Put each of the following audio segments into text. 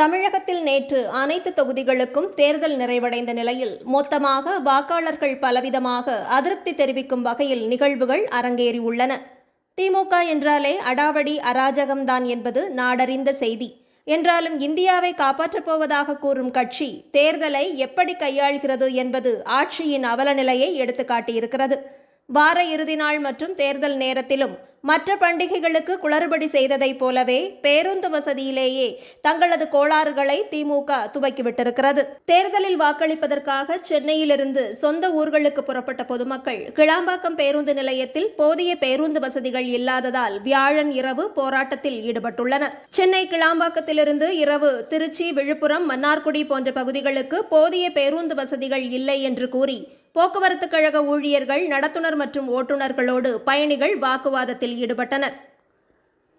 தமிழகத்தில் நேற்று அனைத்து தொகுதிகளுக்கும் தேர்தல் நிறைவடைந்த நிலையில் மொத்தமாக வாக்காளர்கள் பலவிதமாக அதிருப்தி தெரிவிக்கும் வகையில் நிகழ்வுகள் அரங்கேறியுள்ளன. திமுக என்றாலே அடாவடி அராஜகம்தான் என்பது நாடறிந்த செய்தி. என்றாலும் இந்தியாவை காப்பாற்றப் போவதாக கூறும் கட்சி தேர்தலை எப்படி கையாள்கிறது என்பது ஆட்சியின் அவலநிலையை எடுத்துக்காட்டியிருக்கிறது. வார இறுதி நாள் மற்றும் தேர்தல் நேரத்திலும் மற்ற பண்டிகைகளுக்கு குளறுபடி செய்ததைப் போலவே பேருந்து வசதியிலேயே தங்களது கோளாறுகளை திமுக துவக்கிவிட்டிருக்கிறது. தேர்தலில் வாக்களிப்பதற்காக சென்னையிலிருந்து சொந்த ஊர்களுக்கு புறப்பட்ட பொதுமக்கள் கிளாம்பாக்கம் பேருந்து நிலையத்தில் போதிய பேருந்து வசதிகள் இல்லாததால் வியாழன் இரவு போராட்டத்தில் ஈடுபட்டுள்ளனர். சென்னை கிளாம்பாக்கத்திலிருந்து இரவு திருச்சி விழுப்புரம் மன்னார்குடி போன்ற பகுதிகளுக்கு போதிய பேருந்து வசதிகள் இல்லை என்று கூறி போக்குவரத்து கழக ஊழியர்கள் நடத்துனர் மற்றும் ஓட்டுநர்களோடு பயணிகள் வாக்குவாதத்தில் ஈடுபட்டனர்.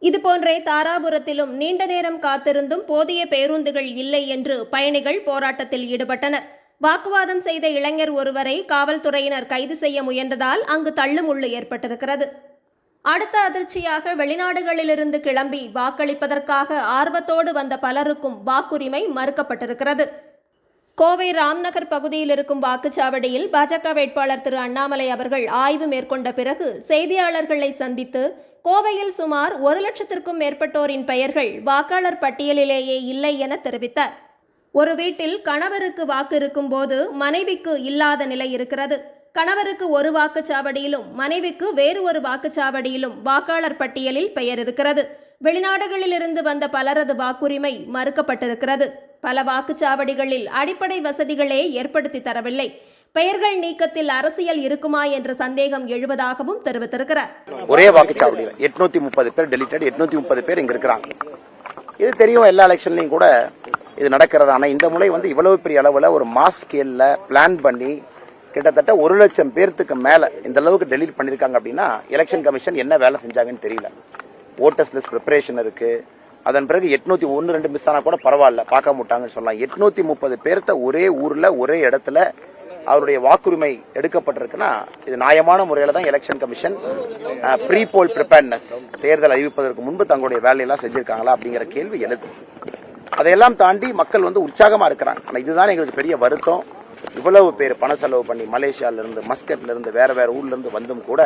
இதுபோன்றே தாராபுரத்திலும் நீண்ட நேரம் காத்திருந்தும் போதிய பேருந்துகள் இல்லை என்று பயணிகள் போராட்டத்தில் ஈடுபட்டனர். வாக்குவாதம் செய்த இளைஞர் ஒருவரை காவல்துறையினர் கைது செய்ய முயன்றதால் அங்கு தள்ளுமுள்ளு ஏற்பட்டிருக்கிறது. அடுத்த அதிர்ச்சியாக வெளிநாடுகளிலிருந்து கிளம்பி வாக்களிப்பதற்காக ஆர்வத்தோடு வந்த பலருக்கும் வாக்குரிமை மறுக்கப்பட்டிருக்கிறது. கோவை ராம்நகர் பகுதியில் இருக்கும் வாக்குச்சாவடியில் பாஜக வேட்பாளர் திரு அண்ணாமலை அவர்கள் ஆய்வு மேற்கொண்ட பிறகு செய்தியாளர்களை சந்தித்து கோவையில் சுமார் ஒரு லட்சத்திற்கும் மேற்பட்டோரின் பெயர்கள் வாக்காளர் பட்டியலிலேயே இல்லை என தெரிவித்தார். ஒரு வீட்டில் கணவருக்கு வாக்கு இருக்கும்போது மனைவிக்கு இல்லாத நிலை இருக்கிறது. கணவருக்கு ஒரு வாக்குச்சாவடியிலும் மனைவிக்கு வேறு ஒரு வாக்குச்சாவடியிலும் வாக்காளர் பட்டியலில் பெயர் இருக்கிறது. வெளிநாடுகளிலிருந்து வந்த பலரது வாக்குரிமை மறுக்கப்பட்டிருக்கிறது. பல வாக்குச்சாவடிகளில் அடிப்படை வசதிகளே ஏற்படுத்தி தரவில்லை. பெயர்கள் நீக்கத்தில் அரசியல் இருக்குமா என்ற சந்தேகம் எழுவதாகவும் தெரிவித்திருக்கிறார். ஒரே வாக்குச்சாவடியில் எட்நூத்தி முப்பது பேர் டெலிட்டட் எட்நூத்தி முப்பது பேர் இங்க இருக்கிறாங்க. இது தெரியும் எல்லா எலெக்ஷன்லயும் கூட இது நடக்கிறது. ஆனா இந்த முறை வந்து இவ்வளவு பெரிய அளவுல ஒரு மாஸ் ஸ்கேல்ல பிளான் பண்ணி கிட்டத்தட்ட ஒரு லட்சம் பேர்த்துக்கு மேல இந்த அளவுக்கு டெலீட் பண்ணிருக்காங்க அப்படின்னா எலெக்ஷன் கமிஷன் என்ன வேலை செஞ்சாங்கன்னு தெரியல. ஓட்டர்ஸ் லிஸ்ட் ப்ரிப்பரேஷன் இருக்கு. அதன் பிறகு எட்நூத்தி ஒன்னு ரெண்டு மிஸ் ஆனா கூட பரவாயில்ல பார்க்க மாட்டாங்கன்னு சொல்லலாம். எட்நூத்தி முப்பது பேர்த்த ஒரே ஊர்ல ஒரே இடத்துல அவருடைய வாக்குரிமை எடுக்கப்பட்டிருக்குன்னா இது நியாயமான முறையில தான் election commission pre poll preparedness தேர்தல் அறிவிப்பதற்கு முன்பு தங்களுடைய வேலையெல்லாம் செஞ்சிருக்காங்களா அப்படிங்கிற கேள்வி எழுது. அதையெல்லாம் தாண்டி மக்கள் வந்து உற்சாகமா இருக்கிறாங்க. ஆனா இதுதான் எங்களுக்கு பெரிய வருத்தம். இவ்வளவு பேர் பண செலவு பண்ணி மலேசியால இருந்து மஸ்கட்ல இருந்து வேற வேற ஊர்ல இருந்து வந்தும் கூட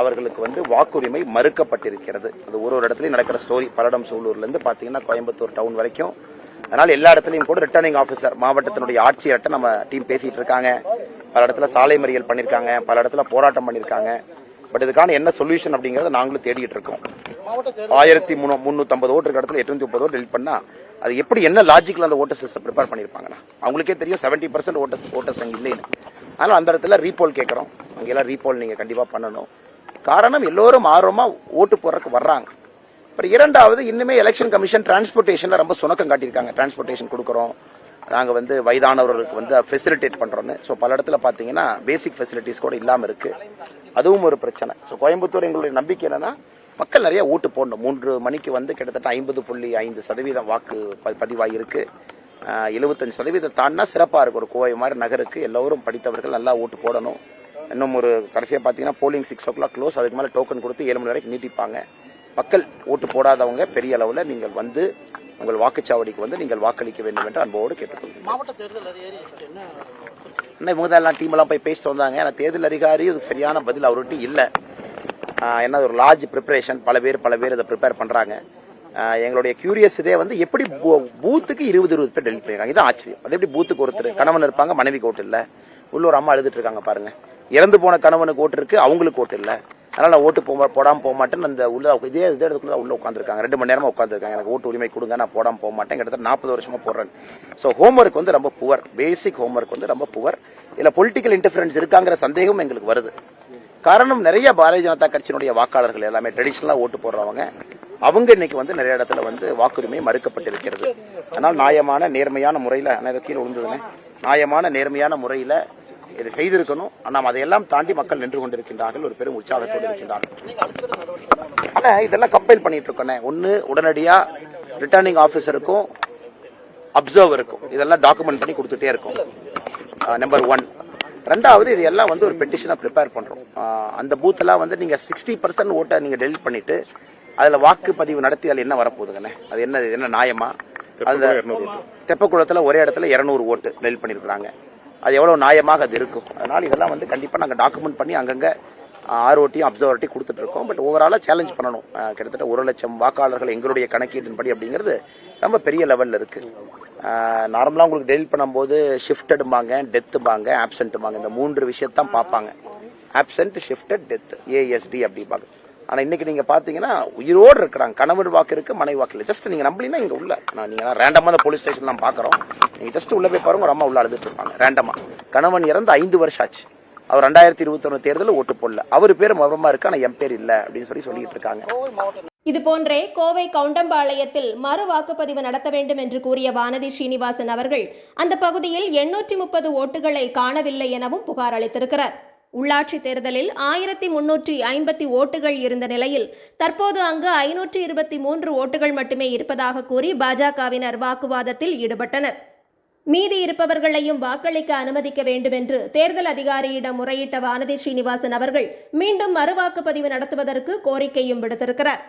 அவர்களுக்கு வந்து வாக்குரிமை மறுக்கப்பட்டிருக்கிறது. அது ஒரு ஒரு இடத்துலையும் நடக்கிற ஸ்டோரி பல்லடம் சூலூர்ல இருந்து பாத்தீங்கன்னா கோயம்புத்தூர் டவுன் வரைக்கும். அதனால எல்லா இடத்துலையும் கூட ரிட்டர்னிங் ஆஃபீஸர் மாவட்டத்தினுடைய ஆட்சியர்கிட்ட நம்ம டீம் பேசிட்டு இருக்காங்க. பல இடத்துல சாலை மறியல் பண்ணிருக்காங்க. பல இடத்துல போராட்டம் பண்ணிருக்காங்க. பட் இதுக்கான என்ன சொல்யூஷன் அப்படிங்கறத நாங்களும் தேடிட்டு இருக்கோம். ஆயிரத்தி முன்னூத்தி ஐம்பது ஓட்டு இருக்க இடத்துல எட்நூத்தி முப்பது ஓட்டு டெலிட் பண்ணா அது எப்படி என்ன லாஜிக்ல அந்த ஓட்டர் சிஸ்டம் ப்ரிப்பேர் பண்ணிருப்பாங்கன்னா அவங்களுக்கே தெரியும் செவன்டி பர்சன்ட் ஓட்டர்ஸ் ஓட்டர்ஸ் அங்கே இல்லைன்னு. அதனால அந்த இடத்துல ரீபோல் கேட்கறோம் அங்கெல்லாம் ரீபோல் நீங்க கண்டிப்பா பண்ணணும். காரணம் எல்லோரும் ஆர்வமா ஓட்டு போடுறதுக்கு வர்றாங்க. அப்புறம் இரண்டாவது இன்னுமே எலெக்ஷன் கமிஷன் டிரான்ஸ்போர்ட்டேஷன்ல ரொம்ப சுணக்கம் காட்டியிருக்காங்க. டிரான்ஸ்போர்ட்டேஷன் கொடுக்குறோம். நாங்கள் வந்து வயதானவர்களுக்கு வந்து ஃபெசிலிட்டேட் பண்ணுறோன்னு ஸோ பல இடத்துல பார்த்தீங்கன்னா பேசிக் ஃபெசிலிட்டிஸ் கூட இல்லாமல் இருக்கு. அதுவும் ஒரு பிரச்சனை. ஸோ கோயம்புத்தூர் எங்களுடைய நம்பிக்கை என்னன்னா மக்கள் நிறைய ஓட்டு போடணும். மூன்று மணிக்கு வந்து கிட்டத்தட்ட ஐம்பது புள்ளி ஐந்து சதவீதம் வாக்கு ப- பதிவாயிருக்கு. எழுபத்தஞ்சு சதவீதம் தாண்டினா சிறப்பாக இருக்கும். ஒரு கோவை மாதிரி நகருக்கு எல்லோரும் படித்தவர்கள் நல்லா ஓட்டு போடணும். இன்னும் ஒரு கடைசியா பாத்தீங்கன்னா polling six o'clock close அதுக்கு மேல டோக்கன் கொடுத்து ஏழு மணி வரைக்கும் நீட்டிப்பாங்க. மக்கள் ஓட்டு போடாதவங்க பெரிய அளவுல நீங்கள் வந்து உங்கள் வாக்குச்சாவடிக்கு வந்து நீங்கள் வாக்களிக்க வேண்டும் என்று அன்போடு கேட்டுக்கொள்கிறேன். மாவட்ட தேர்தல் இவங்க தான் எல்லாம் டீம் எல்லாம் போய் பேசிட்டு வந்தாங்க. ஆனா தேர்தல் அதிகாரி சரியான பதில் அவர்கிட்ட இல்ல. என்ன ஒரு லார்ஜ் ப்ரிப்பரேஷன் பல பேர் பல பேர் இதை ப்ரிப்பேர் பண்றாங்க. ஆஹ் எங்களுடைய கியூரியஸ் இதே வந்து எப்படி பூத்துக்கு இருபது இருபது பேர் டெலிட் பண்ணிருக்காங்க. இதான் ஆச்சரியம். அது எப்படி பூத்துக்கு ஒருத்தர் கணவன் இருப்பாங்க மனைவிக்கு ஓட்டு இல்ல. உள்ள ஒரு அம்மா எழுதிட்டு இருக்காங்க பாருங்க. இறந்து போன கணவனுக்கு ஓட்டு இருக்கு அவங்களுக்கு ஓட்டு இல்லை. அதனால நான் ஓட்டு போக போடாமல் போக மாட்டேன் அந்த உள்ள இதே இதே இடத்துக்குள்ள உள்ள உட்காந்துருக்காங்க ரெண்டு மணி நேரமா உட்காந்துருக்காங்க எனக்கு ஓட்டு உரிமை கொடுங்க நான் போடாமல் போக மாட்டேன். கிட்டத்தட்ட நாற்பது வருஷமா போடுறேன். ஸோ ஹோம்ஒர்க் வந்து ரொம்ப புவர் பேசிக் ஹோம்ஒர்க் வந்து ரொம்ப புவர் இதுல பொலிட்டிக்கல் இன்டர்ஃபரன்ஸ் இருக்காங்கிற சந்தேகம் எங்களுக்கு வருது. காரணம் நிறைய பாரதிய ஜனதா கட்சியினுடைய வாக்காளர்கள் எல்லாமே. ட்ரெடிஷனலா ஓட்டு போடுறவங்க. அவங்க இன்னைக்கு வந்து நிறைய இடத்துல வந்து வாக்குரிமை மறுக்கப்பட்டிருக்கிறது. அதனால் நியாயமான நேர்மையான முறையில் கீழே விழுந்ததுன்னு நியாயமான நேர்மையான முறையில் இதை செய்திருக்கணும். ஆனால் அதையெல்லாம் தாண்டி மக்கள் நின்று கொண்டிருக்கின்றார்கள். ஒரு பெரும் உற்சாகத்தோடு இருக்கின்றார்கள். ஆனா இதெல்லாம் கம்பைல் பண்ணிட்டு இருக்கோண்ணே. ஒன்னு உடனடியா ரிட்டர்னிங் ஆபீசருக்கும் அப்சர்வருக்கும் இதெல்லாம் டாக்குமெண்ட் பண்ணி கொடுத்துட்டே இருக்கும். நம்பர் ஒன் ரெண்டாவது இது எல்லாம் வந்து ஒரு பெட்டிஷனை ப்ரிப்பேர் பண்றோம். ஆஹ் அந்த பூத் எல்லாம் வந்து நீங்க சிக்ஸ்டி பர்சன்ட் ஓட்டை நீங்க டெலிட் பண்ணிட்டு அதுல வாக்குப்பதிவு நடத்தி அதுல என்ன வரப்போகுதுங்கண்ணே? அது என்ன என்ன நியாயமா? அந்த தெப்பக்குளத்துல ஒரே இடத்துல இருநூறு ஓட்டு நெல் பண்ணிருக்காங்க அது எவ்வளோ நியாயமாக அது இருக்கும். அதனால் இதெல்லாம் வந்து கண்டிப்பாக நாங்கள் டாக்குமெண்ட் பண்ணி அங்கங்கே ஆர்ஓட்டியும் அப்சர்வர்ட்டியும் கொடுத்துட்டு இருக்கோம். பட் ஓவராலாக சேலஞ்ச் பண்ணணும். கிட்டத்தட்ட ஒரு லட்சம் வாக்காளர்கள் எங்களுடைய கணக்கீட்டின்படி அப்படிங்கிறது ரொம்ப பெரிய லெவலில் இருக்குது நார்மலாக உங்களுக்கு டெலிட் பண்ணும்போது ஷிஃப்டடும்பாங்க டெத்தும்பாங்க ஆப்சென்ட்டும்பாங்க இந்த மூன்று விஷயத்தான் பார்ப்பாங்க. ஆப்சென்ட் ஷிஃப்டட் டெத் ஏஎஸ்டி அப்படிம்பாங்க. ஆனால் இன்னைக்கு நீங்கள் பார்த்தீங்கன்னா உயிரோடு இருக்கிறாங்க. கணவன் வாக்கு இருக்குது மனைவி வாக்கு இல்லை ஜஸ்ட் நீங்கள் நம்பலீங்கன்னா இங்கே உள்ள. நான் நீங்கள் ரேண்டமாக அந்த போலீஸ் ஸ்டேஷன் நான் பார்க்குறோம். நீங்கள் ஜஸ்ட் உள்ளே போய் பாருங்க ஒரு அம்மா உள்ள அழுதுட்டு இருப்பாங்க ரேண்டமா கணவன் இறந்து ஐந்து வருஷம் ஆச்சு. அவர் ரெண்டாயிரத்தி இருபத்தொன்னு தேர்தலில் ஓட்டு போடல. அவர் பேர் மர்மமா இருக்கு ஆனால் என் பேர் இல்லை அப்படின்னு சொல்லி சொல்லிட்டு இருக்காங்க. இதுபோன்றே கோவை கவுண்டம்பாளையத்தில் மறு வாக்குப்பதிவு நடத்த வேண்டும் என்று கூறிய வானதி ஸ்ரீனிவாசன் அவர்கள் அந்த பகுதியில் எண்ணூற்றி முப்பது ஓட்டுகளை காணவில்லை எனவும் புகார் அளித்திருக்கிறார். உள்ளாட்சி தேர்தலில் ஆயிரத்தி முன்னூற்றி ஐம்பத்தி ஓட்டுகள் இருந்த நிலையில் தற்போது அங்கு ஐநூற்றி இருபத்தி மூன்று ஓட்டுகள் மட்டுமே இருப்பதாக கூறி பாஜகவினர் வாக்குவாதத்தில் ஈடுபட்டனர். மீதி இருப்பவர்களையும் வாக்களிக்க அனுமதிக்க வேண்டும் என்று தேர்தல் அதிகாரியிடம் முறையிட்ட வானதி ஸ்ரீனிவாசன் அவர்கள் மீண்டும் மறுவாக்குப்பதிவு நடத்துவதற்கு கோரிக்கையும் விடுத்திருக்கிறார்.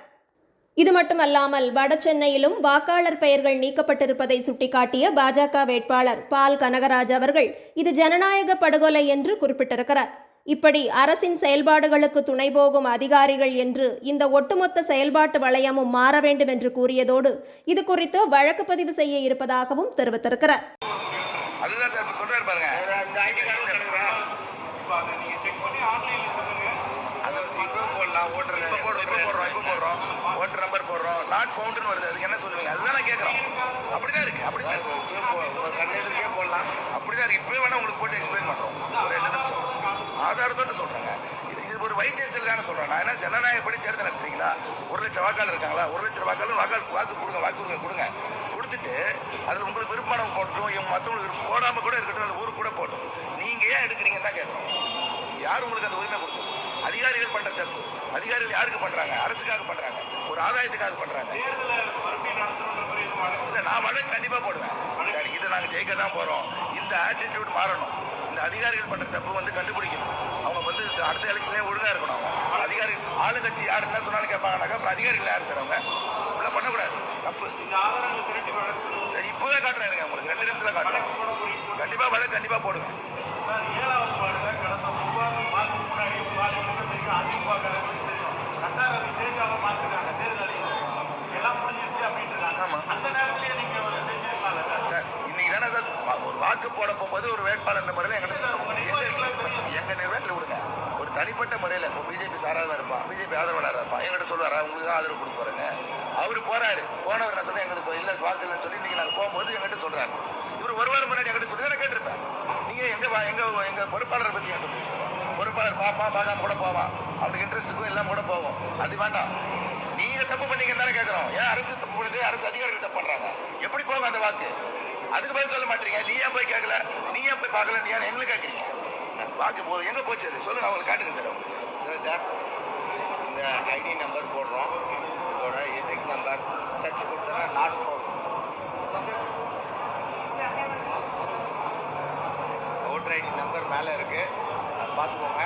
இது மட்டுமல்லாமல் வடசென்னையிலும் வாக்காளர் பெயர்கள் நீக்கப்பட்டிருப்பதை சுட்டிக்காட்டிய பாஜக வேட்பாளர் பால் கனகராஜ் அவர்கள் இது ஜனநாயக படுகொலை என்று குறிப்பிட்டிருக்கிறார். இப்படி அரசின் செயல்பாடுகளுக்கு துணை போகும் அதிகாரிகள் என்று இந்த ஒட்டுமொத்த செயல்பாட்டு வளையமும் மாற வேண்டும் என்று கூறியதோடு இது குறித்து வழக்கு பதிவு செய்ய இருப்பதாகவும் தெரிவித்திருக்கிறார். அதுதான் சார் சொல்றாரு பாருங்க. போடலாம் ஓட்டர் இப்ப போடுறோம் இப்ப போடுறோம் இப்ப போடுறோம். ஓட்டர் நம்பர் போடுறோம். நாட் ஃபவுண்ட்னு வருது. அதுக்கு என்ன சொல்லுவீங்க? அதுதான் நான் கேட்கறோம் இருக்கு அப்படிதான் இருக்கு. கண்ணெதிர்க்கே போடலாம் அப்படிதான் இருக்கு. இப்பவே வேணா உங்களுக்கு போட்டு எக்ஸ்பிளைன் பண்றோம். ஒரு ரெண்டு நிமிஷம் ஆதாரத்தோட சொல்றாங்க. இது ஒரு வைத்தியத்தில் தாங்க சொல்றேன் நான் என்ன ஜனநாயகப்படி தேர்தல் நடத்துறீங்களா? ஒரு லட்சம் வாக்காளர் இருக்காங்களா? ஒரு லட்சம் வாக்காளர் வாக்காளர் வாக்கு கொடுங்க வாக்கு கொடுங்க கொடுத்துட்டு அதுல உங்களுக்கு விருப்பமானவங்க போட்டோம் இவங்க மத்தவங்களுக்கு விருப்பம் போடாம கூட இருக்கட்டும். அந்த ஊருக்கு கூட போட்டோம் நீங்க ஏன் எடுக்கிறீங்கன்னு தான் கேட்கறோம் யார் உங்களுக்கு அந்த உரிமை கொடுத்தது? அதிகாரிகள் பண்ற தப்பு. அதிகாரிகள் யாருக்கு பண்றாங்க? அரசுக்காக பண்றாங்க. ஒரு ஆதாயத்துக்காக பண்றாங்க. இல்லை நான் வழக்கு கண்டிப்பா போடுவேன். சரி இதை நாங்க ஜெயிக்க தான் போறோம். இந்த ஆட்டிடியூட் மாறணும். இந்த அதிகாரிகள் பண்ற தப்பு வந்து கண்டுபிடிக்கணும். அவங்க வந்து அடுத்த எலெக்ஷன்லேயே ஒழுங்கா இருக்கணும் அவங்க. அதிகாரிகள் ஆளுங்கட்சி யார் என்ன சொன்னாலும் கேட்பாங்கனாக்கா அப்புறம் அதிகாரிகள் யார் சார் அவங்க? இப்படிலாம் பண்ணக்கூடாது. தப்பு. சரி இப்பவே காட்டுறேன் உங்களுக்கு ரெண்டு நிமிஷத்துல காட்டுறேன். கண்டிப்பா வழக்கு கண்டிப்பா போடுவேன். சார் இன்னைக்கு தானே சார் வா- ஒரு வாக்கு போட போகும்போது ஒரு வேட்பாளர் முறையில் எங்கிட்ட சொல்லுங்க. இல்ல, இல்ல, எங்க நிர்வாகத்தில் விடுங்க. ஒரு தனிப்பட்ட முறையில் இப்போ பிஜேபி சாராக இருப்பான் பிஜேபி ஆதரவாளராக இருப்பான் எங்கிட்ட சொல்லுவாரா உங்களுக்கு தான் ஆதரவு கொடுக்க போறேன்னு அவர் போறாரு. போனவர் நான் சொன்னேன் எங்களுக்கு இல்ல வாக்கு இல்லைன்னு சொல்லி நீங்க நாங்க போகும்போது எங்கிட்ட சொல்றாரு. இவர் ஒரு வாரம் முன்னாடி எங்கிட்ட சொல்லி நான் கேட்டிருப்பேன். நீங்க எங்க வா- எங்க எங்க பொறுப்பாளரை பத்தி ஏன் சொல்றீங்க? பொறுப்பாளர் பாப்பா பார்க்காம கூட போவான் அவனுக்கு இன்ட்ரெஸ்ட் இருக்கும் எல்லாம் கூட போகும். அது வேண்டாம். நீங்க தப்பு பண்ணீங்கன்னு தானே கேட்கறோம் ஏன் அரசு தப்பு பண்ணுது? அரசு அதிகாரிகள் தப்பு பண்றாங்க. எப்படி போகும் அந்த வாக்கு? அதுக்கு பதில் சொல்ல மாட்டீங்க. நீ ஏன் போய் கேட்கல நீ ஏன் போய் பார்க்கல நீ ஏன் எங்களுக்கு கேட்கறீங்க வாக்கு போதும் எங்க போச்சு அது? சொல்லுங்க அவங்களுக்கு காட்டுங்க சார். அவங்களுக்கு சார் இந்த ஐடி நம்பர் போடுறோம். இதோட எதிக் நம்பர் சர்ச் கொடுத்தா not found voter ID number மேலே இருக்குது பார்த்துக்கோங்க.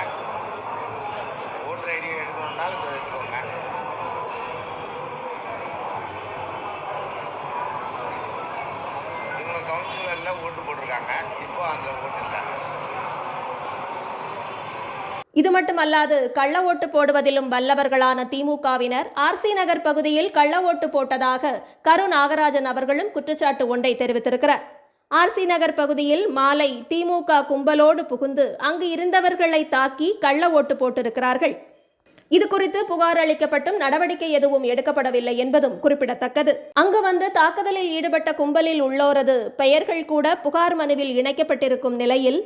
ஓட்டர் ஐடி எடுக்கணுன்னாலும் இதை எடுத்துக்கோங்க. இவங்க கவுன்சிலரில் ஓட்டு போட்டிருக்காங்க. இப்போ அந்த ஓட்டு இருக்காங்க இது மட்டுமல்லாது கள்ள ஓட்டு போடுவதிலும் வல்லவர்களான திமுகவினர் ஆர்சி நகர் பகுதியில் கள்ள ஓட்டு போட்டதாக கரு நாகராஜன் அவர்களும் குற்றச்சாட்டு ஒன்றை தெரிவித்திருக்கிறார். ஆர்சி நகர் பகுதியில் மாலை திமுக கும்பலோடு புகுந்து அங்கு இருந்தவர்களை தாக்கி கள்ள ஓட்டு போட்டிருக்கிறார்கள். இது குறித்து புகார் அளிக்கப்பட்டும் நடவடிக்கை எதுவும் எடுக்கப்படவில்லை என்பதும் குறிப்பிடத்தக்கது. அங்கு வந்து தாக்குதலில் ஈடுபட்ட கும்பலில் உள்ளோரது பெயர்கள் கூட புகார் மனுவில் இணைக்கப்பட்டிருக்கும் நிலையில்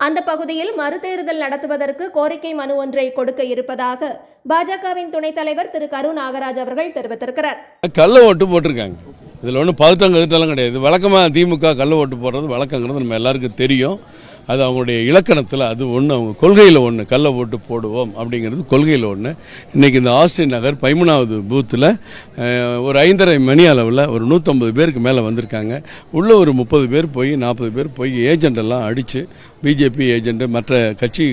அந்த பகுதியில் மறுதேர்தல் நடத்துவதற்கு கோரிக்கை மனு ஒன்றை கொடுக்க இருப்பதாக பாஜகவின் துணைத் தலைவர் திரு கரு நாகராஜ் அவர்கள் தெரிவித்திருக்கிறார். கள்ள ஓட்டு போட்டிருக்காங்க. இதில் ஒன்றும் பதட்டம் கருத்தெல்லாம் கிடையாது. வழக்கமாக திமுக கள்ள ஓட்டு போடுறது வழக்கங்கிறது நம்ம எல்லாருக்கும் தெரியும். அது அவங்களுடைய இலக்கணத்தில் அது ஒன்று அவங்க கொள்கையில் ஒன்று கள்ள ஓட்டு போடுவோம் அப்படிங்கிறது கொள்கையில் ஒன்று. இன்றைக்கி இந்த ஆஸ்டின் நகர் பதிமூணாவது பூத்தில் ஒரு ஐந்தரை மணி அளவில் ஒரு நூற்றம்பது பேருக்கு மேலே வந்திருக்காங்க. உள்ளே ஒரு முப்பது பேர் போய் நாற்பது பேர் போய் ஏஜெண்டெல்லாம் அடித்து பிஜேபி ஏஜெண்ட்டு மற்ற கட்சி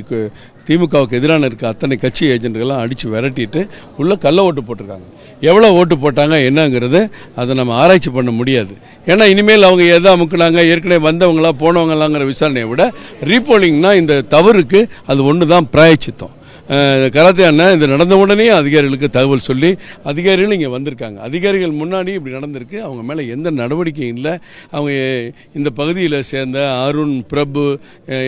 திமுகவுக்கு எதிரான இருக்க அத்தனை கட்சி ஏஜென்ட்கள்லாம் அடித்து விரட்டிட்டு உள்ளே கள்ள ஓட்டு போட்டிருக்காங்க. எவ்வளோ ஓட்டு போட்டாங்க என்னங்கிறது அதை நம்ம ஆராய்ச்சி பண்ண முடியாது. ஏன்னா இனிமேல் அவங்க எதை அமுக்குனாங்க ஏற்கனவே வந்தவங்களா போனவங்களாங்கிற விசாரணையை விட ரீபோலிங்னா இந்த தவறுக்கு அது ஒன்று தான் பிராயச்சித்தம். கராத்தே அண்ணன் இது நடந்த உடனே அதிகாரிகளுக்கு தகவல் சொல்லி அதிகாரிகள் இங்கே வந்திருக்காங்க. அதிகாரிகள் முன்னாடி இப்படி நடந்திருக்கு. அவங்க மேலே எந்த நடவடிக்கையும் இல்லை. அவங்க இந்த பகுதியில் சேர்ந்த அருண் பிரபு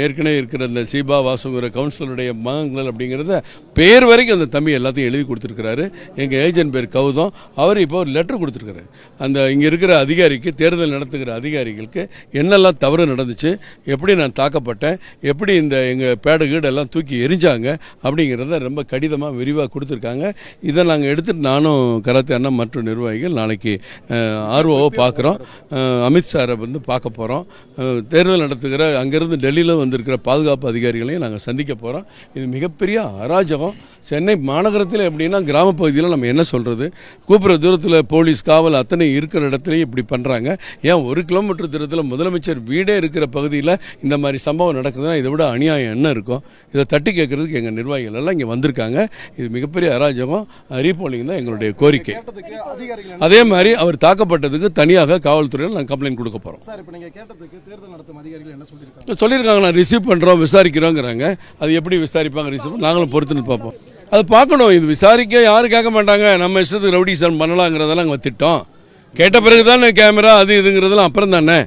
ஏற்கனவே இருக்கிற இந்த சீபா வாசுங்கிற கவுன்சிலருடைய மகன்கள் அப்படிங்கிறத பேர் வரைக்கும் அந்த தம்பி எல்லாத்தையும் எழுதி கொடுத்துருக்கிறாரு. எங்கள் ஏஜென்ட் பேர் கௌதம். அவர் இப்போ ஒரு லெட்டர் கொடுத்துருக்காரு. அந்த இங்கே இருக்கிற அதிகாரிக்கு தேர்தல் நடத்துகிற அதிகாரிகளுக்கு என்னெல்லாம் தவறு நடந்துச்சு எப்படி நான் தாக்கப்பட்டேன் எப்படி இந்த எங்கள் பேடு கீடெல்லாம் தூக்கி எரிஞ்சாங்க அப்படிங்கிற அப்படிங்கிறத ரொம்ப கடிதமாக விரிவாக கொடுத்துருக்காங்க. இதை நாங்கள் எடுத்துகிட்டு நானும் கராத்தே அண்ணா மற்றும் நிர்வாகிகள் நாளைக்கு ஆர்ஓவை பார்க்குறோம். அமித் சாரை வந்து பார்க்க போகிறோம் தேர்தல் நடத்துகிற அங்கேருந்து டெல்லியில் வந்திருக்கிற பாதுகாப்பு அதிகாரிகளையும் நாங்கள் சந்திக்க போகிறோம் இது மிகப்பெரிய அராஜகம். சென்னை மாநகரத்தில் எப்படின்னா கிராம பகுதியில் நம்ம என்ன சொல்கிறது கூப்பிட்ற தூரத்தில் போலீஸ் காவல் அத்தனை இருக்கிற இடத்துலையும் இப்படி பண்ணுறாங்க ஏன் ஒரு கிலோமீட்டர் தூரத்தில் முதலமைச்சர் வீடே இருக்கிற பகுதியில் இந்த மாதிரி சம்பவம் நடக்குதுன்னா இதை விட அநியாயம் என்ன இருக்கும்? இதை தட்டி கேட்குறதுக்கு எங்கள் நிர்வாகிகள் எல்லாம் இங்கே வந்திருக்காங்க. இது மிகப்பெரிய அராஜகம். ரீபோலிங் தான் எங்களுடைய கோரிக்கை. அதே மாதிரி அவர் தாக்கப்பட்டதுக்கு தனியாக காவல்துறையில் நாங்கள் கம்ப்ளைண்ட் கொடுக்க போகிறோம் சொல்லியிருக்காங்க? நான் ரிசீவ் பண்ணுறோம் விசாரிக்கிறோங்கிறாங்க. அது எப்படி விசாரிப்பாங்க ரிசீவ் நாங்களும் பொறுத்துன்னு பார்ப்போம். அது பார்க்கணும் இது விசாரிக்க யாரும் கேட்க மாட்டாங்க. நம்ம இஷ்டத்துக்கு ரவுடிசன் பண்ணலாங்கிறதெல்லாம் நாங்கள் திட்டம். கேட்ட பிறகு தானே கேமரா அது இதுங்கிறதெல்லாம் அப்புறம் தானே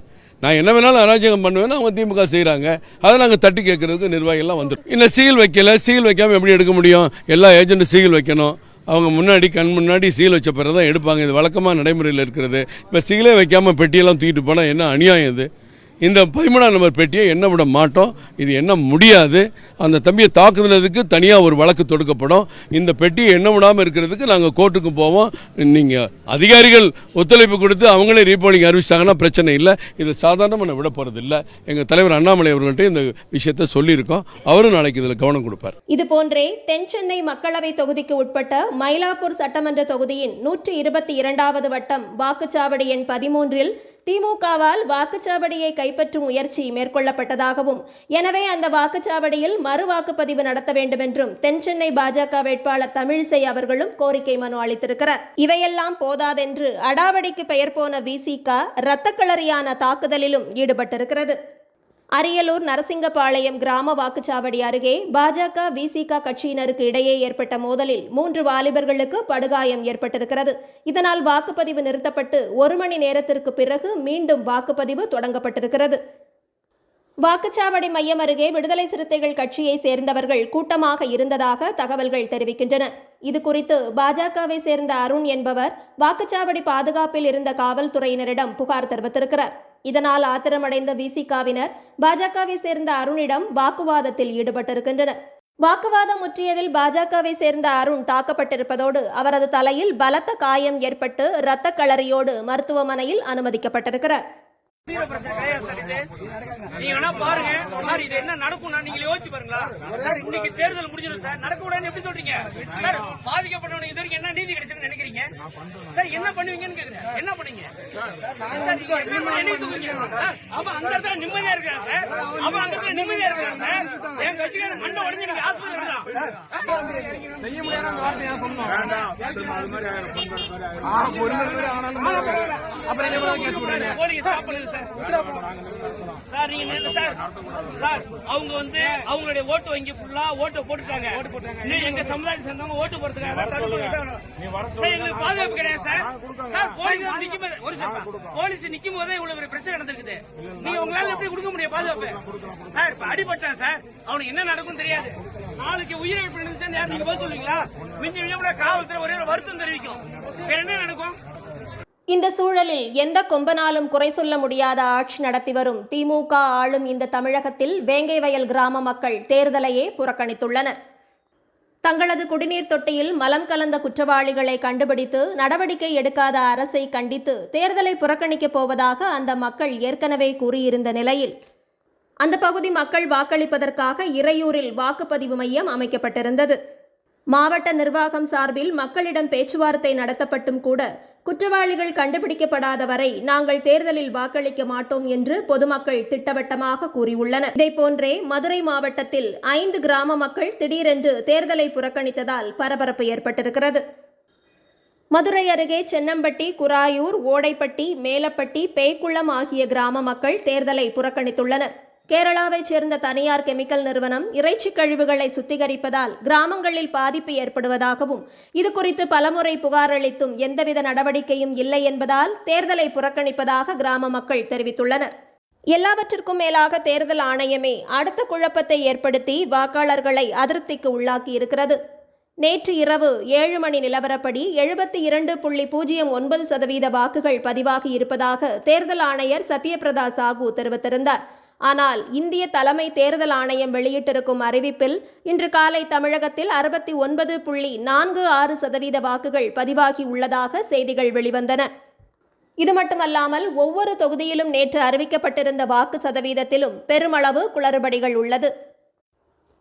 நான் என்ன வேணாலும் அராஜகம் பண்ணுவேன்னு அவங்க திமுக செய்கிறாங்க அதை நாங்கள் தட்டி கேட்கறதுக்கு நிர்வாகிகள்லாம் வந்துடும் இன்னும் சீல் வைக்கல. சீல் வைக்காமல் எப்படி எடுக்க முடியும்? எல்லா ஏஜென்ட்டும் சீல் வைக்கணும். அவங்க முன்னாடி கண் முன்னாடி சீல் வச்ச பிறகு தான் எடுப்பாங்க. இது வழக்கமாக நடைமுறையில் இருக்கிறது. இப்போ சீலே வைக்காமல் பெட்டியெல்லாம் தூக்கிட்டு போனால் என்ன அநியாயம் இது? இந்த பதிமூணாம் நம்பர் பெட்டியை என்ன விட மாட்டோம்? இது என்ன முடியாது? அந்த தம்பியை தாக்குதுனதுக்கு தனியாக ஒரு வழக்கு தொடுக்கப்படும். இந்த பெட்டியை என்ன விடாமல் இருக்கிறதுக்கு நாங்கள் கோர்ட்டுக்கு போவோம். நீங்கள் அதிகாரிகள் ஒத்துழைப்பு கொடுத்து அவங்களே ரீபோலிங் அறிவிச்சாங்கன்னா பிரச்சனை இல்லை. இது சாதாரணமாக நான் விட போகிறது இல்லை எங்கள் தலைவர் அண்ணாமலை அவர்கள்ட்ட இந்த விஷயத்தை சொல்லியிருக்கோம். அவரும் நாளைக்கு இதில் கவனம் கொடுப்பார். இதுபோன்றே தென் சென்னை மக்களவை தொகுதிக்கு உட்பட்ட மயிலாப்பூர் சட்டமன்ற தொகுதியின் நூற்றி இருபத்தி இரண்டாவது வட்டம் வாக்குச்சாவடி எண் பதிமூன்றில் திமுகவால் வாக்குச்சாவடியை கைப்பற்றும் முயற்சி மேற்கொள்ளப்பட்டதாகவும் எனவே அந்த வாக்குச்சாவடியில் மறு வாக்குப்பதிவு நடத்த வேண்டுமென்றும் தென்சென்னை பாஜக வேட்பாளர் தமிழிசை அவர்களும் கோரிக்கை மனு அளித்திருக்கிறார். இவையெல்லாம் போதாதென்று அடாவடிக்கு பெயர் போன விசிக இரத்தக்களறியான தாக்குதலிலும் ஈடுபட்டிருக்கிறது. அரியலூர் நரசிங்கபாளையம் கிராம வாக்குச்சாவடி அருகே பாஜக விசிக கட்சியினருக்கு இடையே ஏற்பட்ட மோதலில் மூன்று வாலிபர்களுக்கு படுகாயம் ஏற்பட்டிருக்கிறது. இதனால் வாக்குப்பதிவு நிறுத்தப்பட்டு ஒரு மணி நேரத்திற்கு பிறகு மீண்டும் வாக்குப்பதிவு தொடங்கப்பட்டிருக்கிறது. வாக்குச்சாவடி மையம் அருகே விடுதலை சிறுத்தைகள் கட்சியை சேர்ந்தவர்கள் கூட்டமாக இருந்ததாக தகவல்கள் தெரிவிக்கின்றன. இது குறித்து பாஜகவை சேர்ந்த அருண் என்பவர் வாக்குச்சாவடி பாதுகாப்பில் இருந்த காவல்துறையினரிடம் புகார் தெரிவித்திருக்கிறார். இதனால் ஆத்திரமடைந்த விசிகாவினர் பாஜகவை சேர்ந்த அருணிடம் வாக்குவாதத்தில் ஈடுபட்டிருக்கின்றனர். வாக்குவாதம் முற்றியதில் பாஜகவை சேர்ந்த அருண் தாக்கப்பட்டிருப்பதோடு அவரது தலையில் பலத்த காயம் ஏற்பட்டு இரத்த களறியோடு மருத்துவமனையில் அனுமதிக்கப்பட்டிருக்கிறார். தீவிர பிரச்சனை கிடையாது சார் இது. நீங்க வேணா பாருங்க. சார் இது என்ன நடக்கும்னா நீங்க யோசிச்சு பாருங்களா. சார் இன்னைக்கு தேர்தல் முடிஞ்சிடும் சார். நடக்க கூடாதுன்னு எப்படி சொல்றீங்க? சார் பாதிக்கப்பட்டவனுக்கு இது வரைக்கும் என்ன நீதி கிடைச்சுன்னு நினைக்கிறீங்க? சார் என்ன பண்ணுவீங்கன்னு கேக்குறேன். என்ன பண்ணீங்க? அந்த இடத்துல நிம்மதியா இருக்கிறான் சார். அவன் அந்த இடத்துல நிம்மதியா இருக்கிறான் சார். என் கட்சிக்காரன் மண்டை உடஞ்சு நீங்க ஆஸ்பத்திரி இருக்கலாம் செய்ய முடியாத போலீஸ். சார். நீங்க சார் சார். அவங்க வந்து அவங்களுடைய ஓட்டு வங்கி ஃபுல்லா ஓட்டு போட்டுட்டாங்க. எங்க சமுதாயத்தை சேர்ந்தவங்க ஓட்டு. சார் எங்களுக்கு பாதுகாப்பு கிடையாது சார். சார் போலீஸ் நிக்கும் போது ஒரு சார். போலீஸ் நிக்கும் போதே இவ்வளவு பெரிய பிரச்சனை நடந்திருக்குது. நீங்க உங்களால எப்படி கொடுக்க முடியும் பாதுகாப்பு? சார் இப்ப அடிபட்டான் சார் அவனுக்கு என்ன நடக்கும் தெரியாது. நாளைக்கு உயிரிழப்பு நடந்துச்சுன்னா யார் நீங்க பதில் சொல்லுவீங்களா? மிஞ்சி மிஞ்சி கூட காவல்துறை ஒரே ஒரு வருத்தம் தெரிவிக்கும். வேற என்ன நடக்கும்? இந்த சூழலில் எந்த கொம்பனாலும் குறை சொல்ல முடியாத ஆட்சி நடத்தி வரும் திமுக ஆளும் இந்த தமிழகத்தில் வேங்கை வயல் கிராம மக்கள் தேர்தலையே புறக்கணித்துள்ளனர். தங்களது குடிநீர் தொட்டியில் மலம் கலந்த குற்றவாளிகளை கண்டுபிடித்து நடவடிக்கை எடுக்காத அரசை கண்டித்து தேர்தலை புறக்கணிக்கப் போவதாக அந்த மக்கள் ஏற்கனவே கூறியிருந்த நிலையில் அந்த பகுதி மக்கள் வாக்களிப்பதற்காக இறையூரில் வாக்குப்பதிவு மையம் அமைக்கப்பட்டிருந்தது. மாவட்ட நிர்வாகம் சார்பில் மக்களிடம் பேச்சுவார்த்தை நடத்தப்பட்டும் கூட குற்றவாளிகள் கண்டுபிடிக்கப்படாத வரை நாங்கள் தேர்தலில் வாக்களிக்க மாட்டோம் என்று பொதுமக்கள் திட்டவட்டமாக கூறியுள்ளனர். போன்றே மதுரை மாவட்டத்தில் ஐந்து கிராம மக்கள் திடீரென்று தேர்தலை புறக்கணித்ததால் பரபரப்பு ஏற்பட்டிருக்கிறது. மதுரை அருகே சென்னம்பட்டி குராயூர் ஓடைப்பட்டி மேலப்பட்டி பேய்க்குளம் ஆகிய கிராம மக்கள் தேர்தலை புறக்கணித்துள்ளனர். கேரளாவைச் சேர்ந்த தனியார் கெமிக்கல் நிறுவனம் இறைச்சி கழிவுகளை சுத்திகரிப்பதால் கிராமங்களில் பாதிப்பு ஏற்படுவதாகவும் இது குறித்து பலமுறை புகார் அளித்தும் எந்தவித நடவடிக்கையும் இல்லை என்பதால் தேர்தலை புறக்கணிப்பதாக கிராம மக்கள் தெரிவித்துள்ளனர். எல்லாவற்றிற்கும் மேலாக தேர்தல் ஆணையமே அடுத்த குழப்பத்தை ஏற்படுத்தி வாக்காளர்களை அதிருப்திக்கு உள்ளாக்கி இருக்கிறது. நேற்று இரவு ஏழு மணி நிலவரப்படி எழுபத்தி இரண்டு புள்ளி பூஜ்ஜியம் ஒன்பது சதவீத வாக்குகள் பதிவாகி இருப்பதாக தேர்தல் ஆணையர் சத்யபிரதா சாகு தெரிவித்திருந்தார். ஆனால் இந்திய தலைமை தேர்தல் ஆணையம் வெளியிட்டிருக்கும் அறிவிப்பில் இன்று காலை தமிழகத்தில் அறுபத்தி ஒன்பது புள்ளி நான்கு ஆறு சதவீத வாக்குகள் பதிவாகி உள்ளதாக செய்திகள் வெளிவந்தன. இது மட்டுமல்லாமல் ஒவ்வொரு தொகுதியிலும் நேற்று அறிவிக்கப்பட்டிருந்த வாக்கு சதவீதத்திலும் பெருமளவு குளறுபடிகள் உள்ளது.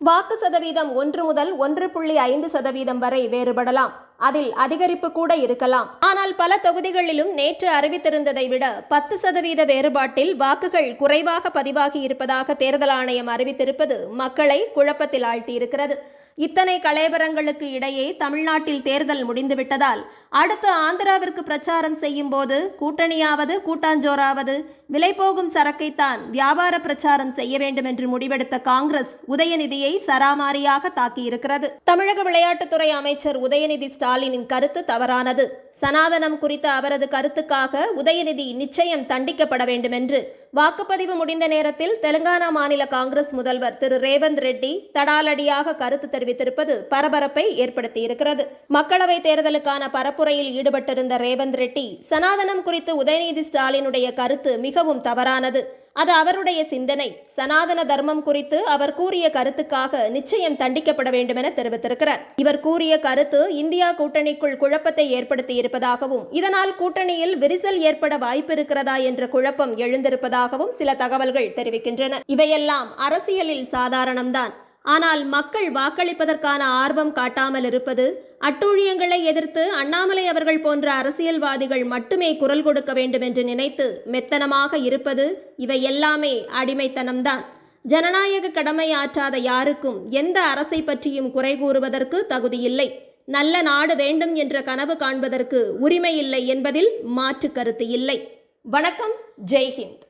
வாக்கு சதவீதம் ஒன்று முதல் ஒன்று புள்ளி ஐந்து சதவீதம் வரை வேறுபடலாம். அதில் அதிகரிப்பு கூட இருக்கலாம். ஆனால் பல தொகுதிகளிலும் நேற்று அறிவித்திருந்ததை விட பத்து சதவீத வேறுபாட்டில் வாக்குகள் குறைவாக பதிவாகி இருப்பதாக தேர்தல் ஆணையம் அறிவித்திருப்பது மக்களை குழப்பத்தில் ஆழ்த்தியிருக்கிறது. இத்தனை கலேபரங்களுக்கு இடையே தமிழ்நாட்டில் தேர்தல் முடிந்துவிட்டதால் அடுத்து ஆந்திராவிற்கு பிரச்சாரம் செய்யும் போது கூட்டணியாவது கூட்டாஞ்சோராவது விலை போகும் சரக்கைத்தான் வியாபார பிரச்சாரம் செய்ய வேண்டும் என்று முடிவெடுத்த காங்கிரஸ் உதயநிதியை சராமாரியாக தாக்கியிருக்கிறது. தமிழக விளையாட்டுத்துறை அமைச்சர் உதயநிதி ஸ்டாலினின் கருத்து தவறானது. சனாதனம் குறித்த அவரது கருத்துக்காக உதயநிதி நிச்சயம் தண்டிக்கப்பட வேண்டும் என்று வாக்குப்பதிவு முடிந்த நேரத்தில் தெலுங்கானா மாநில காங்கிரஸ் முதல்வர் திரு ரேவந்த் ரெட்டி தடாலடியாக கருத்து தெரிவித்திருப்பது பரபரப்பை ஏற்படுத்தியிருக்கிறது. மக்களவை தேர்தலுக்கான பரப்புரையில் ஈடுபட்டிருந்த ரேவந்த் ரெட்டி சனாதனம் குறித்து உதயநிதி ஸ்டாலினுடைய கருத்து மிகவும் தவறானது. அது அவருடைய சிந்தனை. சனாதன தர்மம் குறித்து அவர் கூறிய கருத்துக்காக நிச்சயம் தண்டிக்கப்பட வேண்டும் என தெரிவித்திருக்கிறார். இவர் கூறிய கருத்து இந்தியா கூட்டணிக்குள் குழப்பத்தை ஏற்படுத்தி இருப்பதாகவும் இதனால் கூட்டணியில் விரிசல் ஏற்பட வாய்ப்பு இருக்கிறதா என்ற குழப்பம் எழுந்திருப்பதாகவும் சில தகவல்கள் தெரிவிக்கின்றன. இவையெல்லாம் அரசியலில் சாதாரணம்தான். ஆனால் மக்கள் வாக்களிப்பதற்கான ஆர்வம் காட்டாமல் இருப்பது அட்டூழியங்களை எதிர்த்து அண்ணாமலை அவர்கள் போன்ற அரசியல்வாதிகள் மட்டுமே குரல் கொடுக்க வேண்டும் என்று நினைத்து மெத்தனமாக இருப்பது இவை எல்லாமே அடிமைத்தனம்தான். ஜனநாயக கடமை ஆற்றாத யாருக்கும் எந்த அரசை பற்றியும் குறை கூறுவதற்கு தகுதியில்லை. நல்ல நாடு வேண்டும் என்ற கனவு காண்பதற்கு உரிமை இல்லை என்பதில் மாற்று கருத்து இல்லை. வணக்கம் ஜெய்ஹிந்த்.